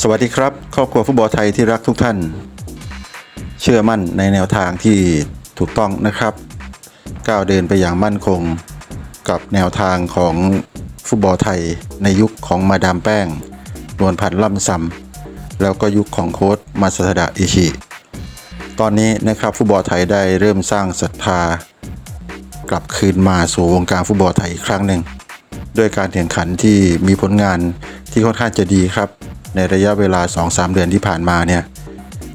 สวัสดีครับ ครอบครัวฟุตบอลไทยที่รักทุกท่าน เชื่อมั่นในแนวทางที่ถูกต้องนะครับ ก้าวเดินไปอย่างมั่นคงกับแนวทางของฟุตบอลไทยในยุคของมาดามแป้งนวลพันธ์ล่ำซำแล้วก็ยุคของโค้ชมาสดะอิชิตอนนี้นะครับฟุตบอลไทยได้เริ่มสร้างศรัทธากลับคืนมาสู่วงการฟุตบอลไทยอีกครั้งหนึ่ง ด้วยการแข่งขันที่มีผลงานที่ค่อนข้างจะดีครับ ในระยะเวลา 2-3 เดือนที่ผ่านมาเนี่ย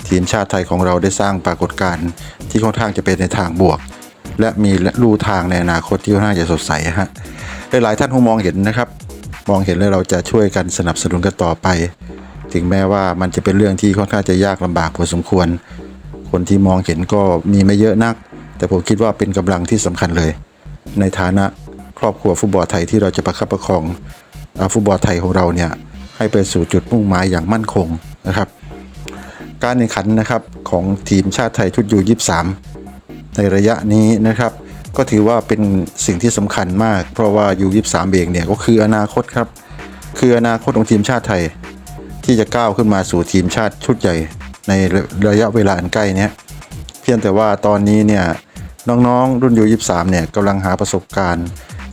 ทีมชาติไทยของเราได้สร้างปรากฏการณ์ที่ค่อนข้างจะเป็นในทางบวก และมีลู่ทางในอนาคตที่ค่อนข้างจะสดใสฮะหลายๆท่านคงมองเห็นนะครับ มองเห็นแล้วเราจะช่วยกันสนับสนุนกันต่อไป ถึงแม้ว่ามันจะเป็นเรื่องที่ค่อนข้างจะยากลำบากพอสมควร คนที่มองเห็นก็มีไม่เยอะนัก แต่ผมคิดว่าเป็นกำลังที่สำคัญเลย ในฐานะ ครอบครัวฟุตบอลไทยที่เราจะประคับประคองฟุตบอลไทยของเราเนี่ยให้ไปสู่จุดมุ่งหมายอย่างมั่นคงนะครับ การแข่งขันนะครับของทีมชาติไทยชุดยู23ในระยะนี้นะครับ ก็ถือว่าเป็นสิ่งที่สำคัญมาก เพราะว่ายู23เองเนี่ยก็คืออนาคตครับ คืออนาคตของทีมชาติไทย ที่จะก้าวขึ้นมาสู่ทีมชาติชุดใหญ่ในระยะเวลาอันใกล้นี้เพียงแต่ว่าตอนนี้เนี่ยน้องๆ รุ่นยู23เนี่ยกำลังหาประสบการณ์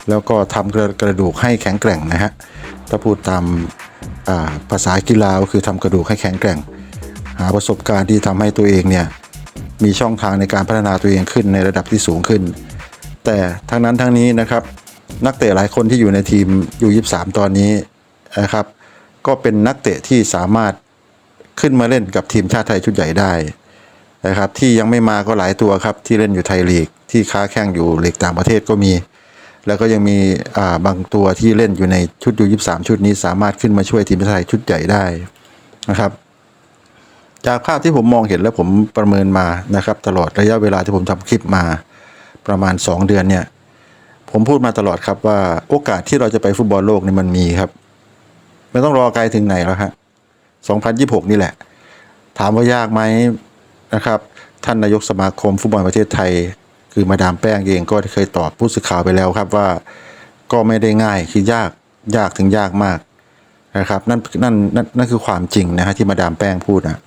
แล้วก็ทำกระกระดูกให้แข็งแกร่งนะฮะถ้าพูดตามาภาษากีฬาก็คือทำกระดูกให้แข็งแกร่ง หาประสบการณ์ที่ทำให้ตัวเองเนี่ยมีช่องทางในการพัฒนาตัวเองขึ้นในระดับที่สูงขึ้น แต่ทั้งนั้นทั้งนี้นะครับนักเตะหลายคนที่อยู่ในทีมยู23ตอนนี้นะครับ ก็เป็นนักเตะที่สามารถขึ้นมาเล่นกับทีมชาติไทยชุดใหญ่ได้นะครับที่ยังไม่มาก็หลายตัวครับที่เล่นอยู่ไทยลีกที่ค้าแข่งอยู่ลีกต่างประเทศก็มี แล้วก็ยังมีอ่าบางตัวที่เล่นอยู่ในชุดยูยี่สามชุดนี้สามารถขึ้นมาช่วยทีมชาติไทยชุดใหญ่ได้นะครับ จากภาพที่ผมมองเห็นและผมประเมินมานะครับ ตลอดระยะเวลาที่ผมทำคลิปมาประมาณ 2 เดือนเนี่ย ผมพูดมาตลอดครับว่าโอกาสที่เราจะไปฟุตบอลโลกนี่มันมีครับไม่ต้องรอไกลถึงไหนแล้วฮะ2026 นี่แหละ ถามว่ายากไหมนะครับ ท่านนายกสมาคมฟุตบอลประเทศไทย คือมาดามแป้งเองก็เคยตอบผู้สื่อข่าวไปแล้วครับว่า ก็ไม่ได้ง่ายคือยากยากถึงยากมากนะครับนั่นนั่นนั่นนั่นคือความจริงนะฮะที่มาดามแป้งพูดนะ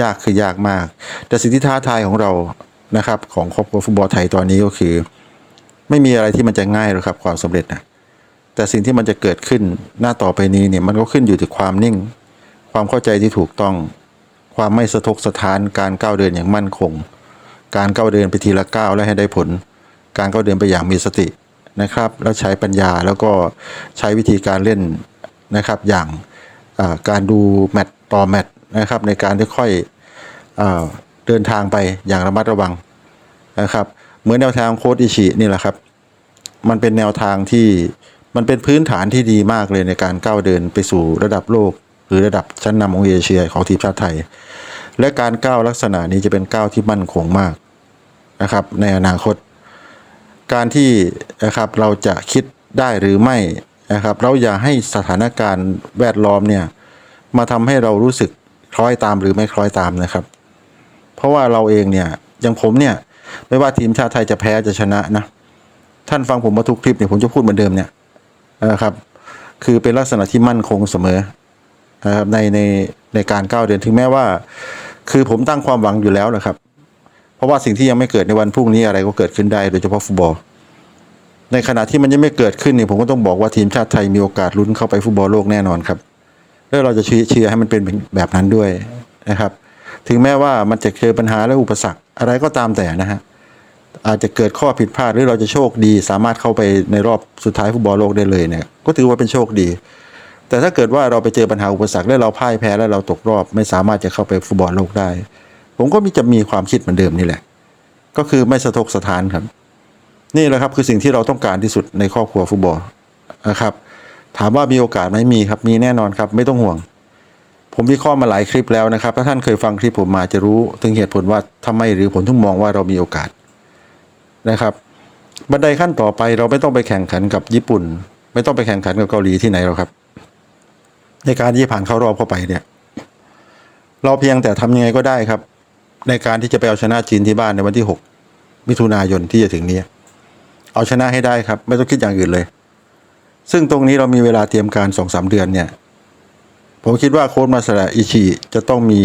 ยากคือยากมาก แต่สิ่งที่ท้าทายของเรานะครับ ของครอบครัวฟุตบอลไทยตอนนี้ก็คือ ไม่มีอะไรที่มันจะง่ายหรอกครับความสำเร็จนะแต่สิ่งที่มันจะเกิดขึ้นหน้าต่อไปนี้เนี่ยมันก็ขึ้นอยู่ที่ความนิ่ง ความเข้าใจที่ถูกต้อง ความไม่สะทกสะท้านการก้าวเดินอย่างมั่นคง การก้าวเดินไปทีละก้าวและให้ได้ผล การก้าวเดินไปอย่างมีสตินะครับ แล้วใช้ปัญญาแล้วก็ใช้วิธีการเล่นนะครับ อย่างการดูแมตต์ต่อแมตต์นะครับ ในการที่ค่อยเดินทางไปอย่างระมัดระวังนะครับ เหมือนแนวทางโค้ดอิชินี่แหละครับ มันเป็นแนวทางที่มันเป็นพื้นฐานที่ดีมากเลยในการก้าวเดินไปสู่ระดับโลก หรือระดับชั้นนำของเอเชียของทีมชาติไทย และการก้าวลักษณะนี้จะเป็นก้าวที่มั่นคงมาก นะครับในอนาคต การที่นะครับเราจะคิดได้หรือไม่นะครับ เราอย่าให้สถานการณ์แวดล้อมเนี่ยมาทำให้เรารู้สึกคล้อยตามหรือไม่คล้อยตามนะครับ เพราะว่าเราเองเนี่ยอย่างผมเนี่ยไม่ว่าทีมชาติไทยจะแพ้จะชนะนะท่านฟังผมมาทุกคลิปเนี่ยผมจะพูดเหมือนเดิมเนี่ยนะครับคือเป็นลักษณะที่มั่นคงเสมอนะครับในในในการก้าวเดินถึงแม้ว่า คือผมตั้งความหวังอยู่แล้วนะครับ ราะว่าสิ่งที่ยังไม่เกิดในวันพรุ่งนี้อะไรก็เกิดขึ้นได้โดยเฉพาะฟุตบอล ในขณะที่มันยังไม่เกิดขึ้นเนี่ยผมก็ต้องบอกว่าทีมชาติไทยมีโอกาสลุ้นเข้าไปฟุตบอลโลกแน่นอนครับ แล้วเราจะเชียร์ให้มันเป็นแบบนั้นด้วยนะครับ ถึงแม้ว่ามันจะเจอปัญหาและอุปสรรคอะไรก็ตามแต่นะฮะอาจจะเกิดข้อผิดพลาดหรือเราจะโชคดี สามารถเข้าไปในรอบสุดท้ายฟุตบอลโลกได้เลยเนี่ยก็ถือว่าเป็นโชคดี แต่ถ้าเกิดว่าเราไปเจอปัญหาอุปสรรคและเราพ่ายแพ้และเราตกรอบ ไม่สามารถจะเข้าไปฟุตบอลโลกได้ ผมก็มีจะมีความคิดเหมือนเดิมนี่แหละ ก็คือไม่สะทกสถานครับ นี่แหละครับคือสิ่งที่เราต้องการที่สุดในครอบครัวฟุตบอลนะครับ ถามว่ามีโอกาสไหมมีครับ มีแน่นอนครับ ไม่ต้องห่วง ผมวิเคราะห์มาหลายคลิปแล้วนะครับ ถ้าท่านเคยฟังคลิปผมมาจะรู้ ถึงเหตุผลว่าทำไมหรือผมถึงมองว่าเรามีโอกาสนะครับบันไดขั้นต่อไปเราไม่ต้องไปแข่งขันกับญี่ปุ่น ไม่ต้องไปแข่งขันกับเกาหลีที่ไหนหรอกครับ ในการที่ผ่านเข้ารอบเข้าไปเนี่ย เราเพียงแต่ทำยังไงก็ได้ครับ ในการที่จะไปเอาชนะจีนที่บ้านในวันที่ 6 มิถุนายนที่จะถึงนี้ เอาชนะให้ได้ครับ ไม่ต้องคิดอย่างอื่นเลย ซึ่งตรงนี้เรามีเวลาเตรียมการสองสามเดือนเนี่ย ผมคิดว่าโค้ชมาสระอิชิจะต้องมี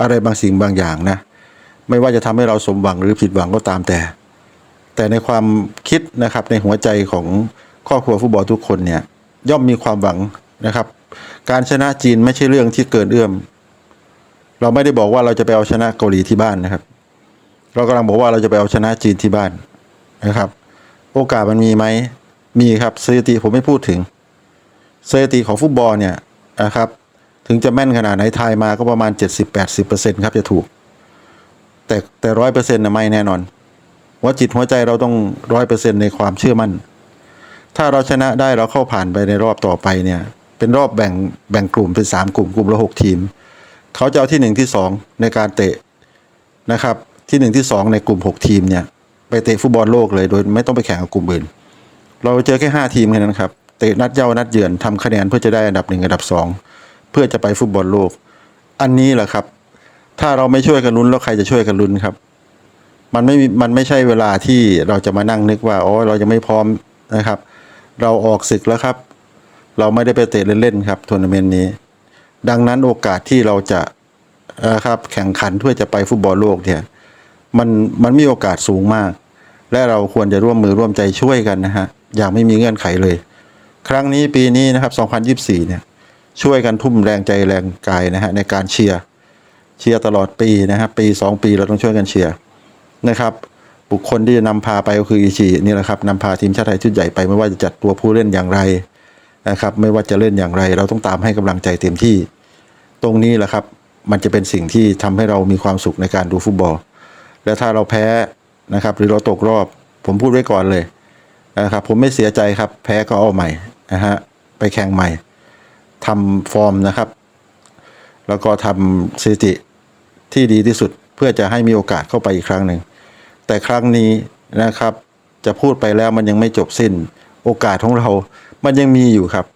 อะไรบางสิ่งบางอย่างนะ ไม่ว่าจะทำให้เราสมหวังหรือผิดหวังก็ตามแต่ แต่ในความคิดนะครับในหัวใจของครอบครัวฟุตบอลทุกคนเนี่ยย่อมมีความหวังนะครับ การชนะจีนไม่ใช่เรื่องที่เกินเอื้อม เราไม่ได้บอกว่าเราจะไปเอาชนะเกาหลีที่บ้านนะครับ เรากำลังบอกว่าเราจะไปเอาชนะจีนที่บ้านนะครับ โอกาสมันมีไหมมีครับสถิติผมไม่พูดถึงสถิติของฟุตบอลเนี่ยนะครับถึงจะแม่นขนาดไหนทายมาก็ประมาณ 70-80%ครับจะถูก แต่แต่ร้อยเปอร์เซ็นต์นะไม่แน่นอนหัวจิตหัวใจเราต้องร้อยเปอร์เซ็นต์ในความเชื่อมั่น ถ้าเราชนะได้เราเข้าผ่านไปในรอบต่อไปเนี่ย เป็นรอบแบ่งแบ่งกลุ่มเป็นสามกลุ่มกลุ่มละหกทีม เขาจะเอาที่หนึ่งที่สองในการเตะนะครับ ที่หนึ่งที่สองในกลุ่มหกทีมเนี่ยไปเตะฟุตบอลโลกเลยโดยไม่ต้องไปแข่งกับกลุ่มอื่น เราเจอแค่ห้าทีมแค่นั้นครับเตะนัดเย้านัดเยือนทำคะแนนเพื่อจะได้อันดับหนึ่งอันดับสองเพื่อจะไปฟุตบอลโลก อันนี้แหละครับ ถ้าเราไม่ช่วยกันลุ้นแล้วใครจะช่วยกันลุ้นครับ มันไม่มีมันไม่ใช่เวลาที่เราจะมานั่งนึกว่าอ๋อเรายังไม่พร้อมนะครับ เราออกศึกแล้วครับ เราไม่ได้ไปเตะเล่นๆครับทัวร์นาเมนต์นี้ ดังนั้นโอกาสที่เราจะนะครับแข่งขันเพื่อจะไปฟุตบอลโลกเนี่ยมันมันมีโอกาสสูงมาก และเราควรจะร่วมมือร่วมใจช่วยกันนะฮะอย่างไม่มีเงื่อนไขเลย ครั้งนี้ปีนี้นะครับ 2024 เนี่ยช่วยกันทุ่มแรงใจแรงกายนะฮะในการเชียร์เชียร์ตลอดปีนะครับปีสองปีเราต้องช่วยกันเชียร์นะครับ บุคคลที่จะนำพาไปก็คืออิชินี่แหละครับนำพาทีมชาติไทยชุดใหญ่ไปไม่ว่าจะจัดตัวผู้เล่นอย่างไรนะครับ ไม่ว่าจะเล่นอย่างไร เราต้องตามให้กำลังใจเต็มที่ ตรงนี้แหละครับ มันจะเป็นสิ่งที่ทำให้เรามีความสุขในการดูฟุตบอล และถ้าเราแพ้นะครับ หรือเราตกรอบ ผมพูดไว้ก่อนเลยนะครับ ผมไม่เสียใจครับ แพ้ก็เอาใหม่นะฮะไปแข่งใหม่ทำฟอร์มนะครับ แล้วก็ทำสถิติที่ดีที่สุดเพื่อจะให้มีโอกาสเข้าไปอีกครั้งหนึ่ง แต่ครั้งนี้นะครับ จะพูดไปแล้วมันยังไม่จบสิ้น โอกาสของเรา มันยังมีอยู่ครับ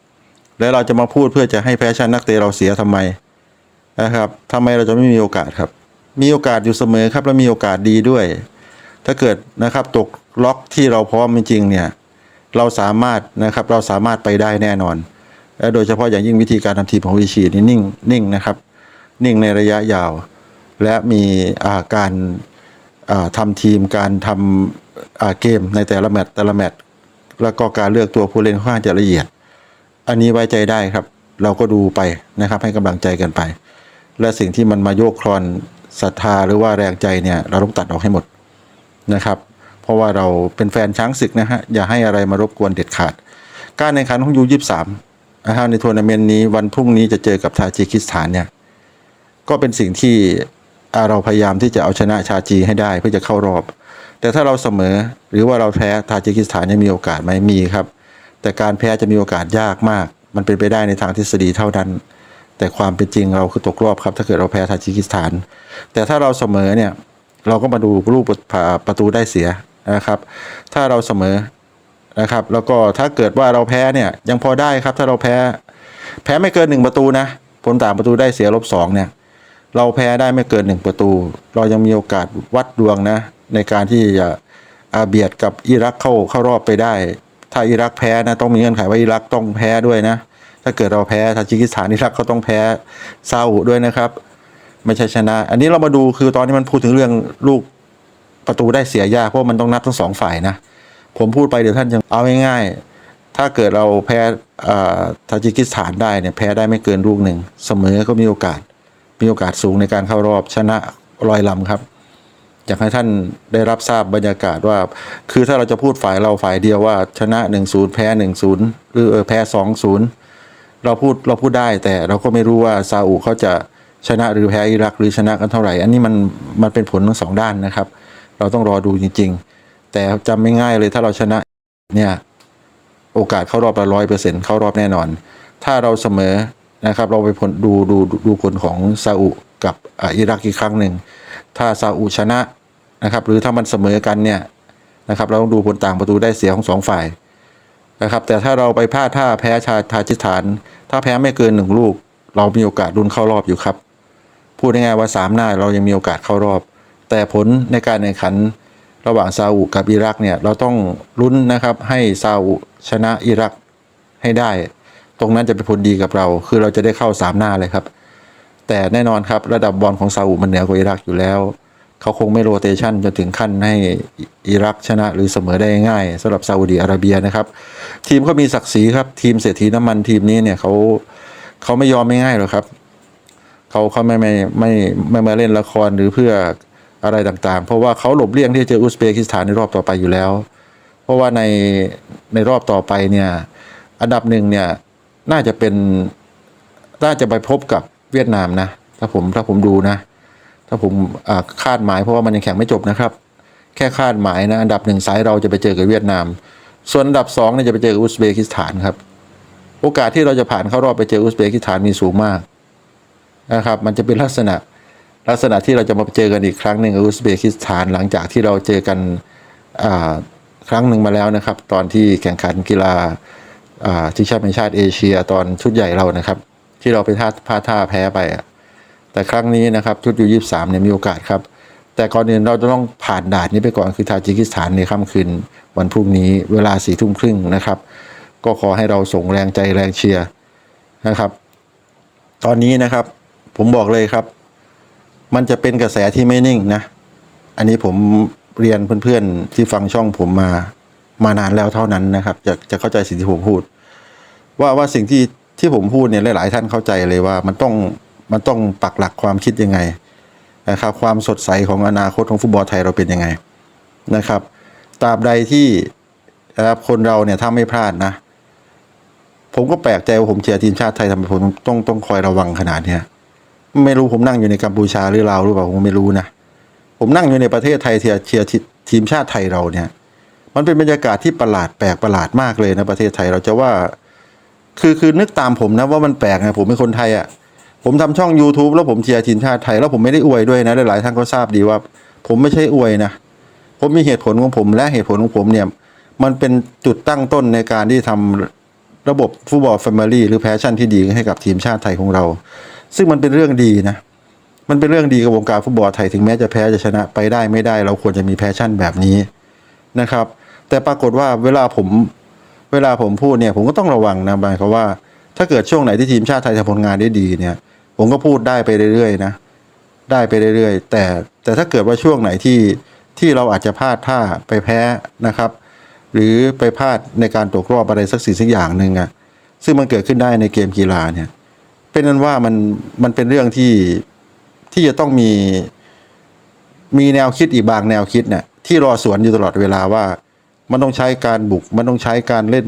แล้วเราจะมาพูดเพื่อจะให้แพ้ชนะนักเตะเราเสียทำไม นะครับทำไมเราจะไม่มีโอกาสครับ มีโอกาสอยู่เสมอครับ และมีโอกาสดีด้วย ถ้าเกิดนะครับตกล็อกที่เราพร้อมจริงๆเนี่ย เราสามารถนะครับเราสามารถไปได้แน่นอน และโดยเฉพาะอย่างยิ่งวิธีการทำทีมของวิชีนี่นิ่งนิ่งนะครับ นิ่งในระยะยาว และมีาการาทำทีมการทำเกมในแต่ละแมตช์แต่ละแมตช์แล้วก็การเลือกตัวผู้เล่นค่อนข้างจะละเอียด อันนี้ไว้ใจได้ครับ เราก็ดูไปนะครับให้กำลังใจกันไป และสิ่งที่มันมาโยกคลอนศรัทธาหรือว่าแรงใจเนี่ยเราต้องตัดออกให้หมดนะครับ เพราะว่าเราเป็นแฟนช้างศึกนะฮะอย่าให้อะไรมารบกวนเด็ดขาด การแข่งขันของยูยี่สามนะฮะในทัวร์นาเมนต์นี้วันพรุ่งนี้จะเจอกับทาจิคิสถานเนี่ยก็เป็นสิ่งที่เราพยายามที่จะเอาชนะชาจีให้ได้เพื่อจะเข้ารอบ แต่ถ้าเราเสมอหรือว่าเราแพ้ทาจิกิสถานยังมีโอกาสไหมมีครับ แต่การแพ้จะมีโอกาสยากมาก มันเป็นไปได้ในทางทฤษฎีเท่านั้น แต่ความเป็นจริงเราคือตกรอบครับ ถ้าเกิดเราแพ้ทาจิกิสถาน แต่ถ้าเราเสมอเนี่ยเราก็มาดูลูกประตูได้เสียนะครับ ถ้าเราเสมอนะครับ แล้วก็ถ้าเกิดว่าเราแพ้เนี่ยยังพอได้ครับ ถ้าเราแพ้ แพ้ไม่เกินหนึ่งประตูนะผลต่างประตูได้เสียลบสองเนี่ย เราแพ้ได้ไม่เกินหนึ่งประตู เรายังมีโอกาสวัดดวงนะ ในการที่จะอาเบียดกับอิรักเข้าเข้ารอบไปได้ ถ้าอิรักแพ้นะต้องมีเงื่อนไขว่าอิรักต้องแพ้ด้วยนะ ถ้าเกิดเราแพ้ทาจิกิสถานอิรักเขาต้องแพ้ซาอุด้วยนะครับ ไม่ใช่ชนะ อันนี้เรามาดูคือตอนนี้มันพูดถึงเรื่องลูกประตูได้เสียยากเพราะมันต้องนับทั้งสองฝ่ายนะ ผมพูดไปเดี๋ยวท่านจะเอาง่ายๆ ถ้าเกิดเราแพ้ทาจิกิสถานได้เนี่ยแพ้ได้ไม่เกินลูกหนึ่งเสมอก็มีโอกาส มีโอกาสสูงในการเข้ารอบชนะลอยลำครับอยากให้ท่านได้รับทราบบรรยากาศว่า คือถ้าเราจะพูดฝ่ายเราฝ่ายเดียวว่าชนะ 1-0 แพ้ 1-0 หรือเออแพ้ 2-0 เราพูดเราพูดได้แต่เราก็ไม่รู้ว่าซาอุเขาจะชนะหรือแพ้อิรักหรือชนะกันเท่าไหร่ อันนี้มันมันเป็นผลทั้งสองด้านนะครับ เราต้องรอดูจริง ๆ แต่จำไม่ง่ายเลยถ้าเราชนะเนี่ยโอกาสเข้ารอบละร้อยเปอร์เซ็นต์เข้ารอบแน่นอน ถ้าเราเสมอนะครับ เราไปผลดูดูดูผลของซาอุกับอิรักอีกครั้งหนึ่งถ้าซาอุชนะนะครับ หรือถ้ามันเสมอกันเนี่ยนะครับ เราต้องดูผลต่างประตูได้เสียของสองฝ่าย นะครับแต่ถ้าเราไปพลาดท่าแพ้ชาทาจิสถาน ถ้าแพ้ไม่เกินหนึ่งลูก เรามีโอกาสลุ้นเข้ารอบอยู่ครับ พูดง่ายๆว่าสามหน้าเรายังมีโอกาสเข้ารอบ แต่ผลในการแข่งขันระหว่างซาอุกับอิรักเนี่ยเราต้องลุ้นนะครับให้ซาอุชนะอิรักให้ได้ ตรงนั้นจะเป็นผลดีกับเรา คือเราจะได้เข้าสามหน้าเลยครับ แต่แน่นอนครับระดับบอลของซาอุมันเหนือกว่าอิรักอยู่แล้ว เขาคงไม่โรเตชันจนถึงขั้นให้อิรักชนะหรือเสมอได้ง่ายสำหรับซาอุดีอาระเบียนะครับ ทีมเขามีศักดิ์ศรีครับ ทีมเศรษฐีน้ำมันทีมนี้เนี่ยเขาเขาไม่ยอมไม่ง่ายหรอกครับเขาเขาไม่ไม่ไม่ไม่มาเล่นละครหรือเพื่ออะไรต่างๆ เพราะว่าเขาหลบเลี่ยงที่จะเจออุซเบกิสถานในรอบต่อไปอยู่แล้ว เพราะว่าในในรอบต่อไปเนี่ยอันดับหนึ่งเนี่ยน่าจะเป็นน่าจะไปพบกับเวียดนามนะ ถ้าผมถ้าผมดูนะ ถ้าผมคาดหมายเพราะว่ามันยังแข่งไม่จบนะครับ แค่คาดหมายนะอันดับหนึ่งสายเราจะไปเจอกับเวียดนาม ส่วนอันดับสองเนี่ยจะไปเจอกับอุซเบกิสถานครับ โอกาสที่เราจะผ่านเข้ารอบไปเจออุซเบกิสถานมีสูงมากนะครับ มันจะเป็นลักษณะลักษณะที่เราจะมาเจอกันอีกครั้งหนึ่งกับอุซเบกิสถานหลังจากที่เราเจอกันครั้งหนึ่งมาแล้วนะครับ ตอนที่แข่งขันกีฬาอ่าชิงแชมป์แห่งชาติเอเชียตอนชุดใหญ่เรานะครับ ที่เราไปท่าพาท่าแพ้ไปอะ แต่ครั้งนี้นะครับชุดยูยี่สามเนี่ยมีโอกาสครับ แต่ก่อนอื่นเราจะต้องผ่านด่านนี้ไปก่อนคือทาจิกิสถานในค่ำคืนวันพรุ่งนี้เวลาสี่ทุ่มครึ่งนะครับ ก็ขอให้เราส่งแรงใจแรงเชียร์นะครับ ตอนนี้นะครับผมบอกเลยครับ มันจะเป็นกระแสที่ไม่นิ่งนะ อันนี้ผมเรียนเพื่อนๆที่ฟังช่องผมมามานานแล้วเท่านั้นนะครับ จะจะเข้าใจสิ่งที่ผมพูด ว่าว่าสิ่งที่ที่ผมพูดเนี่ยหลาย ๆ ท่านเข้าใจเลยว่ามันต้อง มันต้องปักหลักความคิดยังไงนะครับความสดใสของอนาคตของฟุตบอลไทยเราเป็นยังไงนะครับตราบใดที่นะครับคนเราเนี่ยถ้าไม่พลาดนะ ผมก็แปลกใจว่าผมเชียร์ทีมชาติไทยทำไมผมต้องต้องคอยระวังขนาดเนี้ยไม่รู้ผมนั่งอยู่ในกัมพูชาหรือลาวหรือเปล่าผมไม่รู้นะผมนั่งอยู่ในประเทศไทยเชียร์เชียร์ทีมชาติไทยเราเนี่ย มันเป็นบรรยากาศที่ประหลาดแปลกประหลาดมากเลยนะประเทศไทยเราจะว่า คือคือนึกตามผมนะว่ามันแปลกไงผมเป็นคนไทยอะ่ะ ผมทำช่อง YouTube แล้วผมเชียร์ทีมชาติไทย แล้วผมไม่ได้อวยด้วยนะ หลายๆท่านก็ทราบดีว่า ผมไม่ใช่อวยนะ ผมมีเหตุผลของผมและเหตุผลของผมเนี่ย มันเป็นจุดตั้งต้นในการที่ทำระบบฟุตบอลแฟมิลี่หรือแพชชั่นที่ดีให้กับทีมชาติไทยของเรา ซึ่งมันเป็นเรื่องดีนะ มันเป็นเรื่องดีกับวงการฟุตบอลไทยถึงแม้จะแพ้จะชนะไปได้ไม่ได้ เราควรจะมีแพชชั่นแบบนี้นะครับ แต่ปรากฏว่าเวลาผมเวลาผมพูดเนี่ยผมก็ต้องระวังนะหมายความว่า ถ้าเกิดช่วงไหนที่ทีมชาติไทยทำผลงานได้ดีเนี่ย ผมก็พูดได้ไปเรื่อยๆนะได้ไปเรื่อยๆ แต่แต่ถ้าเกิดว่าช่วงไหนที่ที่เราอาจจะพลาดท่าไปแพ้นะครับ หรือไปพลาดในการตกรอบอะไรสักสิ่งสักอย่างหนึ่งอะซึ่งมันเกิดขึ้นได้ในเกมกีฬาเนี่ย เป็นนั้นว่ามันมันเป็นเรื่องที่ที่จะต้องมีมีแนวคิดอีกบางแนวคิดเนี่ยที่รอสวนอยู่ตลอดเวลาว่า มันต้องใช้การบุก มันต้องใช้การเล่น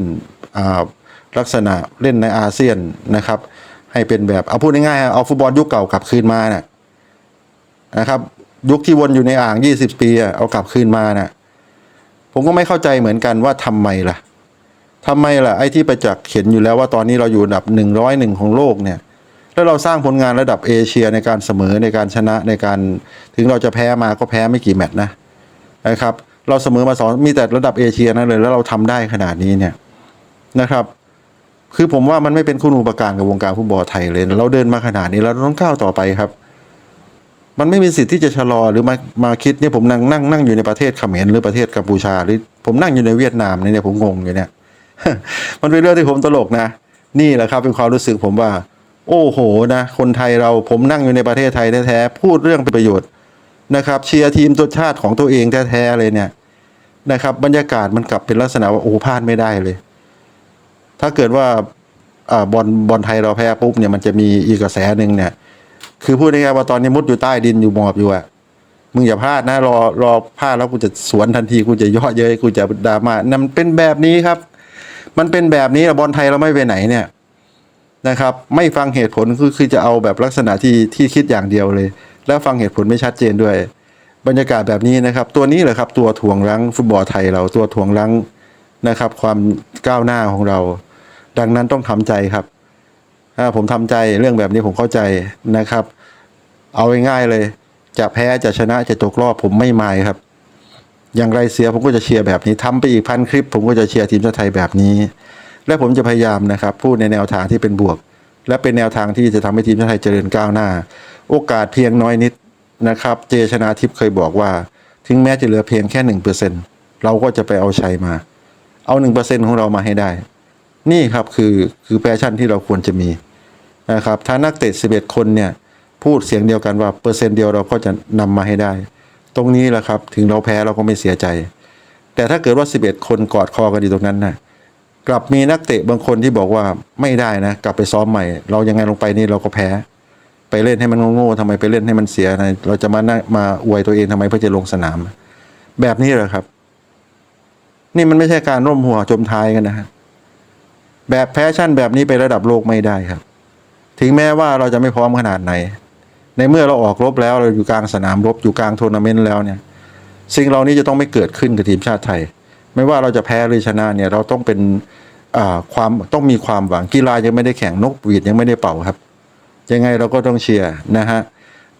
อ่าลักษณะเล่นในอาเซียนนะครับ ให้เป็นแบบเอาพูดง่ายๆเอาฟุตบอลยุคเก่ากลับคืนมาน่ะนะครับ ยุคที่วนอยู่ในอ่างยี่สิบปีอะเอากลับคืนมาน่ะ ผมก็ไม่เข้าใจเหมือนกันว่าทำไมล่ะทำไมล่ะไอ้ที่ประจักษ์เห็นอยู่แล้วว่าตอนนี้เราอยู่อันดับหนึ่งร้อยหนึ่งของโลกเนี่ยแล้วเราสร้างผลงานระดับเอเชียในการเสมอในการชนะในการถึงเราจะแพ้มาก็แพ้ไม่กี่แมตช์นะนะครับ เราเสมอมาสองมีแต่ระดับเอเชียนั่นเลย แล้วเราทำได้ขนาดนี้เนี่ยนะครับ คือผมว่ามันไม่เป็นคุณูปการกับวงการฟุตบอลไทยเลยเราเดินมาขนาดนี้แล้วเราต้องก้าวต่อไปครับ มันไม่มีสิทธิ์ที่จะชะลอหรือมามาคิดเนี่ยผมนั่งนั่งนั่งอยู่ในประเทศเขมรหรือประเทศกัมพูชาหรือผมนั่งอยู่ในเวียดนามเนี่ยเนี่ยผมงงอยู่เนี่ย มันเป็นเรื่องที่ผมตลกนะ นี่แหละครับเป็นความรู้สึกผมว่า โอ้โหนะ คนไทยเราผมนั่งอยู่ในประเทศไทยแท้ๆพูดเรื่องเป็นประโยชน์นะครับเชียร์ทีมตัวชาติของตัวเองแท้ๆเลยเนี่ยนะครับ บรรยากาศมันกลับเป็นลักษณะว่าโอ้พลาดไม่ได้เลย ถ้าเกิดว่าอบอลบอลไทยเราแพ้ปุ๊บเนี่ยมันจะมีอีกกระแสหนึ่งเนี่ย คือพูดง่ายๆว่าตอนนี้มุดอยู่ใต้ดินอยู่หมอบอยู่อะมึงอย่าพลาดนะ รอรอพลาดแล้วกูจะสวนทันทีกูจะย่อเย้ยกูจะดราม่านั่นมันเป็นแบบนี้ครับ มันเป็นแบบนี้อะบอลไทยเราไม่ไปไหนเนี่ยนะครับ ไม่ฟังเหตุผลคือคือจะเอาแบบลักษณะที่ที่คิดอย่างเดียวเลย แล้วฟังเหตุผลไม่ชัดเจนด้วย บรรยากาศแบบนี้นะครับ ตัวนี้แหละครับ ตัวถ่วงรั้งฟุตบอลไทยเราตัวถ่วงรั้งนะครับ ความก้าวหน้าของเรา ดังนั้นต้องทำใจครับถ้าผมทำใจเรื่องแบบนี้ผมเข้าใจนะครับ เอาง่ายๆเลย จะแพ้จะชนะจะตกรอบผมไม่มายครับ อย่างไรเสียผมก็จะเชียร์แบบนี้ทำไปอีกพันคลิป ผมก็จะเชียร์ทีมชาติไทยแบบนี้ และผมจะพยายามนะครับพูดในแนวทางที่เป็นบวก และเป็นแนวทางที่จะทำให้ทีมชาติไทยเจริญก้าวหน้า โอกาสเพียงน้อยนิดนะครับ เจชนาทิพย์เคยบอกว่า ถึงแม้จะเหลือเพียงแค่หนึ่งเปอร์เซ็นเราก็จะไปเอาชัยมา เอาหนึ่งเปอร์เซ็นของเรามาให้ได้ นี่ครับคือคือแพชชั่นที่เราควรจะมีนะครับถ้านักเตะ 11 คนเนี่ยพูดเสียงเดียวกันว่าเปอร์เซ็นต์เดียวเราก็จะนำมาให้ได้ ตรงนี้แหละครับถึงเราแพ้เราก็ไม่เสียใจ แต่ถ้าเกิดว่า 11 คนกอดคอกันอยู่ตรงนั้นนะกลับมีนักเตะบางคนที่บอกว่าไม่ได้นะกลับไปซ้อมใหม่ เรายังไงลงไปนี่เราก็แพ้ ไปเล่นให้มันโง่ๆทำไมไปเล่นให้มันเสียนะเราจะมามาอวยตัวเองทำไมเพื่อจะลงสนาม แบบนี้เหรอครับ นี่มันไม่ใช่การร่วมหัวจมท้ายกันนะฮะ แบบแพชชั่นแบบนี้ไประดับโลกไม่ได้ครับ ถึงแม้ว่าเราจะไม่พร้อมขนาดไหน ในเมื่อเราออกรบแล้วเราอยู่กลางสนามรบอยู่กลางทัวร์นาเมนต์แล้วเนี่ย สิ่งเหล่านี้จะต้องไม่เกิดขึ้นกับทีมชาติไทย ไม่ว่าเราจะแพ้หรือชนะเนี่ยเราต้องเป็นความต้องมีความหวังกีฬายังไม่ได้แข่งนกหวีดยังไม่ได้เป่าครับ ยังไงเราก็ต้องเชียร์นะฮะ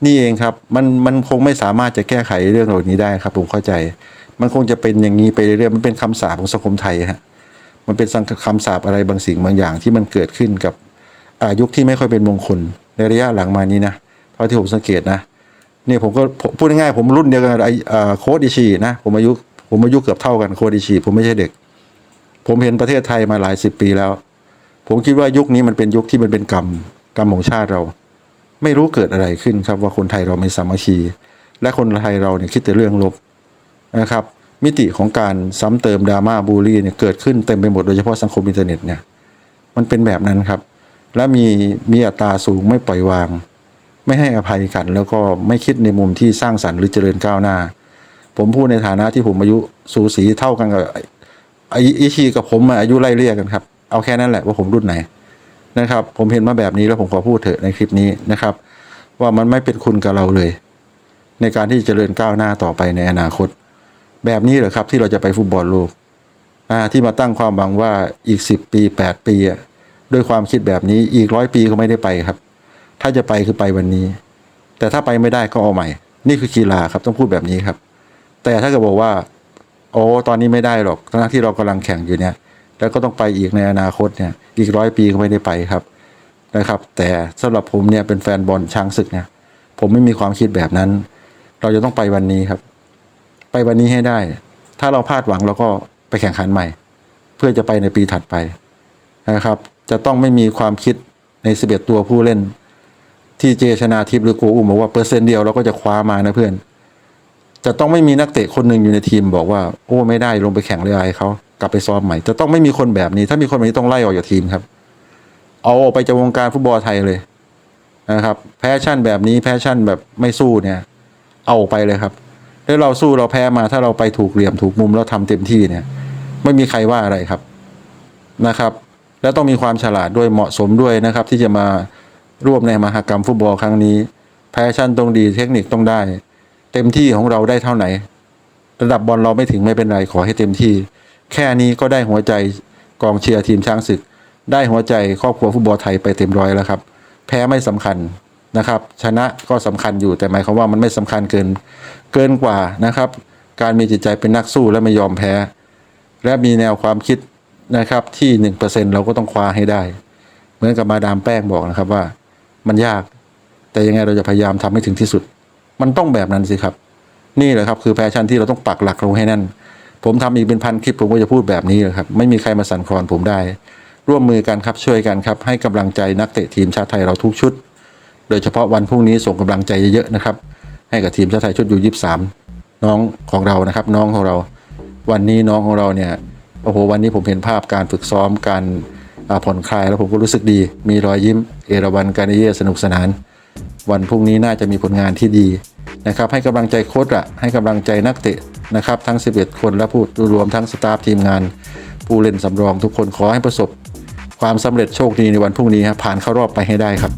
นี่เองครับมันมันคงไม่สามารถจะแก้ไขเรื่องเหล่านี้ได้ครับผมเข้าใจ มันคงจะเป็นอย่างนี้ไปเรื่อยๆมันเป็นคำสาปของสังคมไทยฮะ มันเป็นคำสาปอะไรบางสิ่งบางอย่างที่มันเกิดขึ้นกับอายุที่ไม่ค่อยเป็นมงคลในระยะหลังมานี้นะเท่าที่ผมสังเกตนะนี่ผมก็พูดง่ายๆผมรุ่นเดียวกันไอ้โค้ดอิชินะผมอายุผมอายุเกือบเท่ากันโค้ดอิชิผมไม่ใช่เด็ก ผมเห็นประเทศไทยมาหลายสิบปีแล้ว ผมคิดว่ายุคนี้มันเป็นยุคที่มันเป็นกรรมกรรมของชาติเรา ไม่รู้เกิดอะไรขึ้นครับว่าคนไทยเราไม่สามัคคีและคนไทยเราเนี่ยคิดแต่เรื่องลบนะครับ มิติของการซ้ำเติมดราม่าบูลลี่เนี่ยเกิดขึ้นเต็มไปหมดโดยเฉพาะสังคมอินเทอร์เน็ตเนี่ยมันเป็นแบบนั้นครับ และมีมีอัตราสูงไม่ปล่อยวาง ไม่ให้อภัยกัน แล้วก็ไม่คิดในมุมที่สร้างสรรค์หรือเจริญก้าวหน้า ผมพูดในฐานะที่ผมอายุสูสีเท่ากันกับไอ้ไอ้อิชีกับผมอะอายุไล่เรียกกันครับ เอาแค่นั้นแหละว่าผมรุ่นไหนนะครับ ผมเห็นมาแบบนี้แล้วผมขอพูดเถอะในคลิปนี้นะครับ ว่ามันไม่เป็นคุณกับเราเลย ในการที่จเจริญก้าวหน้าต่อไปในอนาคต แบบนี้เหรอครับ ที่เราจะไปฟุตบอลโลกอ่าที่มาตั้งความหวังว่าอีกสิบปีแปดปีอะด้วยความคิดแบบนี้อีกร้อยปีก็ไม่ได้ไปครับ ถ้าจะไปคือไปวันนี้ แต่ถ้าไปไม่ได้ก็เอาใหม่ นี่คือกีฬาครับต้องพูดแบบนี้ครับ แต่ถ้าเกิดบอกว่า โอ้ตอนนี้ไม่ได้หรอกทั้งที่เรากำลังแข่งอยู่เนี่ย แล้วก็ต้องไปอีกในอนาคตเนี่ย อีกร้อยปีก็ไม่ได้ไปครับนะครับ แต่สำหรับผมเนี่ยเป็นแฟนบอลช้างศึกเนี่ย ผมไม่มีความคิดแบบนั้น เราจะต้องไปวันนี้ครับ ไปวันนี้ให้ได้ ถ้าเราพลาดหวังเราก็ไปแข่งขันใหม่ เพื่อจะไปในปีถัดไปนะครับ จะต้องไม่มีความคิดใน 11 ตัวผู้เล่น ที่เจชนาทิพย์หรือโกอุ้มบอกว่าเปอร์เซ็นต์เดียวเราก็จะคว้ามานะเพื่อน จะต้องไม่มีนักเตะคนหนึ่งอยู่ในทีมบอกว่า โอ้ไม่ได้ลงไปแข่งเลยอายเขากลับไปซ้อมใหม่ จะต้องไม่มีคนแบบนี้ ถ้ามีคนแบบนี้ต้องไล่ออกจากทีมครับ เอาออกไปจากวงการฟุตบอลไทยเลยนะครับ แพชชั่นแบบนี้แพชชั่นแบบไม่สู้เนี่ย เอาออกไปเลยครับ แล้วเราสู้เราแพ้มาถ้าเราไปถูกเหลี่ยมถูกมุมแล้วทำเต็มที่เนี่ย ไม่มีใครว่าอะไรครับนะครับ แล้วต้องมีความฉลาดด้วยเหมาะสมด้วยนะครับ ที่จะมาร่วมในมหกรรมฟุตบอลครั้งนี้แพชชั่นต้องดีเทคนิคต้องได้ เต็มที่ของเราได้เท่าไหน ระดับบอลเราไม่ถึงไม่เป็นไรขอให้เต็มที่ แค่นี้ก็ได้หัวใจกองเชียร์ทีมช้างศึก ได้หัวใจครอบครัวฟุตบอลไทยไปเต็มร้อยแล้วครับ แพ้ไม่สำคัญ นะครับ ชนะก็สำคัญอยู่แต่หมายความว่ามันไม่สำคัญเกินเกินกว่านะครับ การมีจิตใจเป็นนักสู้และไม่ยอมแพ้ และมีแนวความคิดนะครับที่หนึ่งเปอร์เซ็นเราก็ต้องคว้าให้ได้ เหมือนกับมาดามแป้งบอกนะครับว่า มันยาก แต่ยังไงเราจะพยายามทำให้ถึงที่สุด มันต้องแบบนั้นสิครับ นี่แหละครับคือแพชชั่นที่เราต้องปักหลักลงให้แนั่นผมทำอีกเป็นพันคลิปผมก็จะพูดแบบนี้แหละครับ ไม่มีใครมาสั่นคลอนผมได้ ร่วมมือกันครับช่วยกันครับ ให้กำลังใจนักเตะทีมชาติไทยเราทุกชุด โดยเฉพาะวันพรุ่งนี้ส่งกำลังใจเยอะๆนะครับ ให้กับทีมชาติไทยชุดยูยี่สามน้องของเรานะครับ น้องของเรา วันนี้น้องของเราเนี่ยโอ้โหวันนี้ผมเห็นภาพการฝึกซ้อมการผ่อนคลายแล้วผมก็รู้สึกดี มีรอยยิ้ม เอราวันการเยสนุกสนาน วันพรุ่งนี้น่าจะมีผลงานที่ดีนะครับ ให้กำลังใจโค้ชอะให้กำลังใจนักเตะนะครับ ทั้ง 11 คนและผู้รวมทั้งสตาฟทีมงาน ผู้เล่นสำรองทุกคนขอให้ประสบความสำเร็จโชคดีในวันพรุ่งนี้ครับผ่านเข้ารอบไปให้ได้ครับ